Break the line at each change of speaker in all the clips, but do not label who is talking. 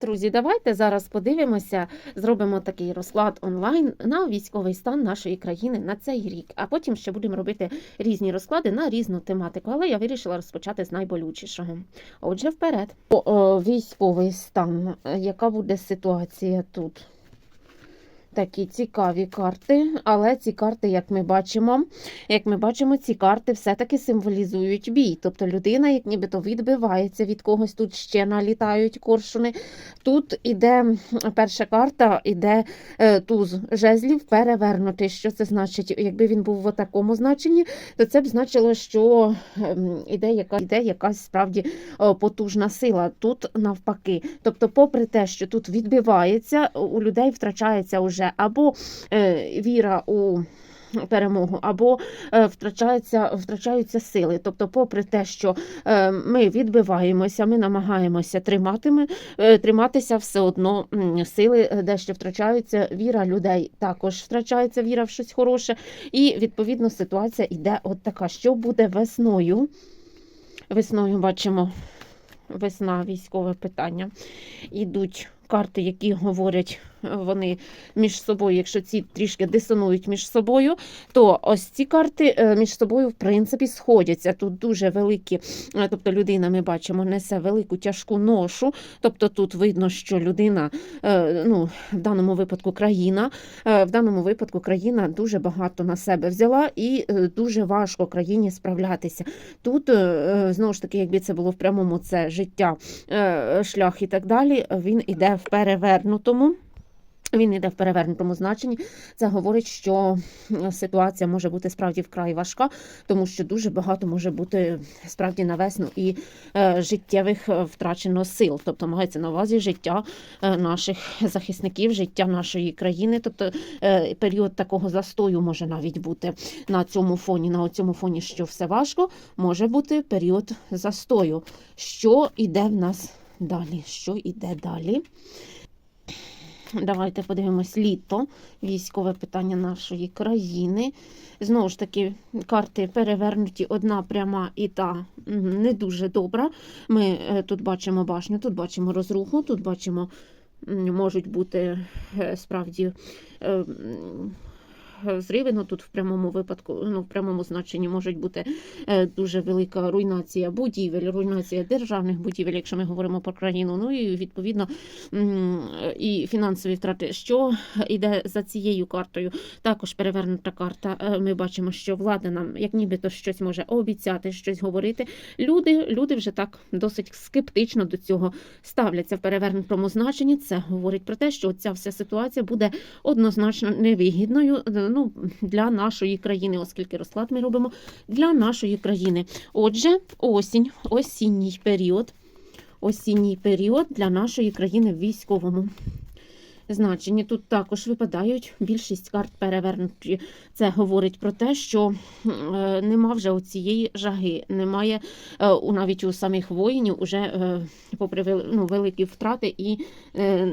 Друзі, давайте зараз подивимося, зробимо такий розклад онлайн на військовий стан нашої країни на цей рік. А потім ще будемо робити різні розклади на різну тематику. Але я вирішила розпочати з найболючішого. Отже, вперед. О, о, військовий стан. Е, Яка буде ситуація тут? Такі цікаві карти, але ці карти, як ми бачимо, як ми бачимо, ці карти все-таки символізують бій. Тобто людина, як нібито відбивається від когось, тут ще налітають коршуни. Тут іде перша карта, іде е, туз жезлів перевернутий. Що це значить? Якби він був в такому значенні, то це б значило, що ем, іде, яка, іде якась справді е, потужна сила. Тут навпаки. Тобто, попри те, що тут відбивається, у людей втрачається вже або е, віра у перемогу, або е, втрачаються, втрачаються сили. Тобто, попри те, що е, ми відбиваємося, ми намагаємося тримати, триматися все одно сили дещо втрачаються, віра людей також втрачається віра в щось хороше. І відповідно ситуація йде от така, що буде весною. Весною бачимо весна, військове питання. Ідуть карти, які говорять е, вони між собою, якщо ці трішки дисонують між собою, то ось ці карти е, між собою в принципі сходяться. Тут дуже великі, е, тобто людина, ми бачимо, несе велику тяжку ношу. Тобто тут видно, що людина, ну в даному випадку країна, в даному випадку країна дуже багато на себе взяла і дуже важко країні справлятися. Тут знову ж таки, якби це було в прямому це життя, шлях і так далі, він іде в перевернутому. Він іде в перевернутому значенні. Це говорить, що ситуація може бути справді вкрай важка, тому що дуже багато може бути справді на весну і е, життєвих е, втрачено сил. Тобто мається на увазі життя е, наших захисників, життя нашої країни. Тобто е, період такого застою може навіть бути на цьому фоні. На цьому фоні, що все важко, може бути період застою. Що йде в нас далі? Що йде далі? Давайте подивимось літо, військове питання нашої країни. Знову ж таки, карти перевернуті, одна пряма і та не дуже добра. Ми е, тут бачимо башню, тут бачимо розруху, тут бачимо, можуть бути е, справді. Зриви, ну тут в прямому випадку, ну в прямому значенні можуть бути е, дуже велика руйнація будівель, руйнація державних будівель, якщо ми говоримо про країну. Ну і відповідно і фінансові втрати. Що йде за цією картою? Також перевернута карта. Е, Ми бачимо, що влада нам, як нібито щось може обіцяти, щось говорити. Люди, люди вже так досить скептично до цього ставляться в перевернутому значенні. Це говорить про те, що ця вся ситуація буде однозначно невигідною е, ну, для нашої країни, оскільки розклад ми робимо для нашої країни. Отже, осінь, осінній період, осінній період для нашої країни в військовому. Значенні тут також випадають більшість карт перевернуті. Це говорить про те, що е, нема вже у цієї жаги, немає е, навіть у самих воїнів уже е, попри ну, великі втрати, і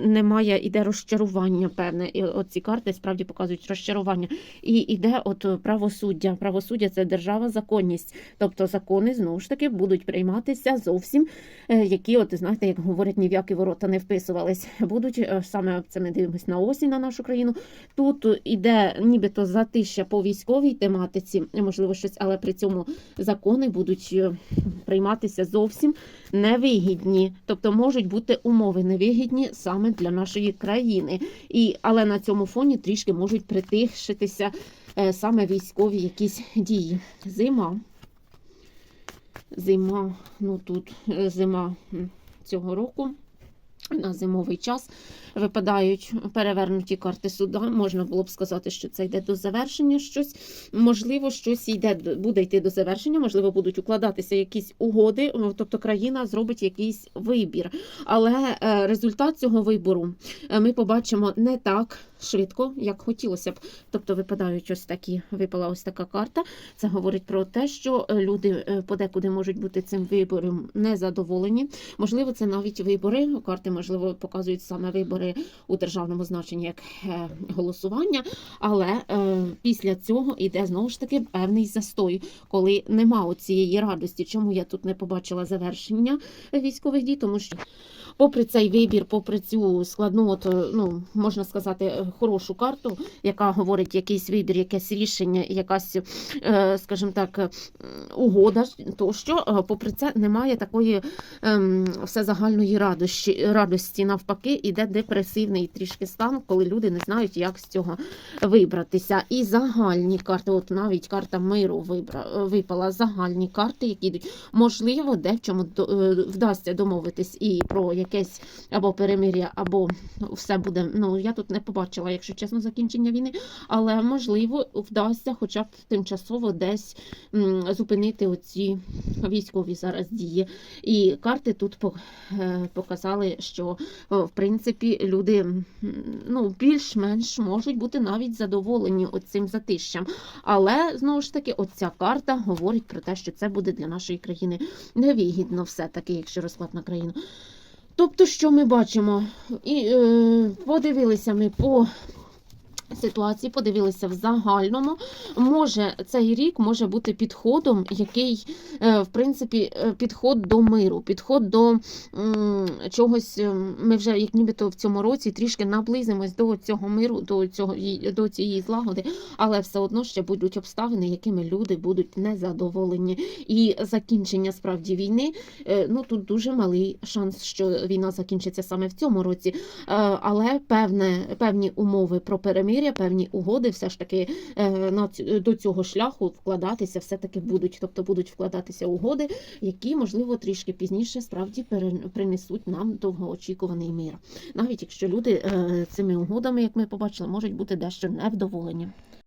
немає іде розчарування певне. І от ці карти справді показують розчарування. І іде от правосуддя. Правосуддя це держава, законність. Тобто закони знову ж таки будуть прийматися зовсім, які, от знаєте, як говорять, ні в які ворота не вписувались. Будуть саме це ми дивимося на осінь на нашу країну. Тут іде нібито затища по військовій тематиці, можливо, щось, але при цьому закони будуть е, прийматися зовсім невигідні, тобто можуть бути умови невигідні саме для нашої країни. І, але на цьому фоні трішки можуть притишитися е, саме військові якісь дії. Зима. Зима, ну тут е, зима цього року. На зимовий час випадають перевернуті карти суда. Можна було б сказати, що це йде до завершення щось. Можливо, щось йде буде йти до завершення, можливо, будуть укладатися якісь угоди, тобто країна зробить якийсь вибір. Але е, результат цього вибору е, ми побачимо не так швидко, як хотілося б. Тобто випадають ось такі, випала ось така карта. Це говорить про те, що е, люди подекуди можуть бути цим вибором незадоволені. Можливо, це навіть вибори. Карти, можливо, показують саме вибори у державному значенні як е, голосування. Але е, після цього йде знову ж таки певний застой, коли нема цієї радості. Чому я тут не побачила завершення військових дій? Тому що попри цей вибір, попри цю складну, от, е, ну, можна сказати, хорошу карту, яка говорить якийсь вибір, якесь рішення, якась, скажімо так, угода, тощо, е, попри це немає такої ем, всезагальної радості, радості. Навпаки, іде депресивний трішки стан, коли люди не знають, як з цього вибратися. І загальні карти, от навіть карта миру вибра, випала, загальні карти, які. Можливо, де в чому е, вдасться домовитись і про якесь або перемир'я, або все буде. Ну я тут не побачила, якщо чесно, закінчення війни, але можливо вдасться, хоча б тимчасово десь зупинити оці військові зараз дії. І карти тут е, показали, що в принципі люди ну більш-менш можуть бути навіть задоволені цим затишчям. Але знову ж таки, оця карта говорить про те, що це буде для нашої країни невигідно, все таки, якщо розклад на країну. Тобто, що ми бачимо? І е, подивилися ми по ситуації, подивилися в загальному. Може, цей рік може бути підходом, який, е, в принципі, е, підход до миру, підход до чогось. е, Ми вже, як нібито в цьому році, трішки наблизимось до цього миру, до цього до цієї злагоди, але все одно ще будуть обставини, якими люди будуть незадоволені. І закінчення справді війни. Ну тут дуже малий шанс, що війна закінчиться саме в цьому році. Але певне, певні умови про перемир'я, певні угоди все ж таки е, на до цього шляху вкладатися все таки будуть. Тобто будуть вкладатися угоди, які можливо трішки пізніше справді принесуть нам довгоочікуваний мир. Навіть якщо люди е, цими угодами, як ми побачили, можуть бути дещо невдоволені.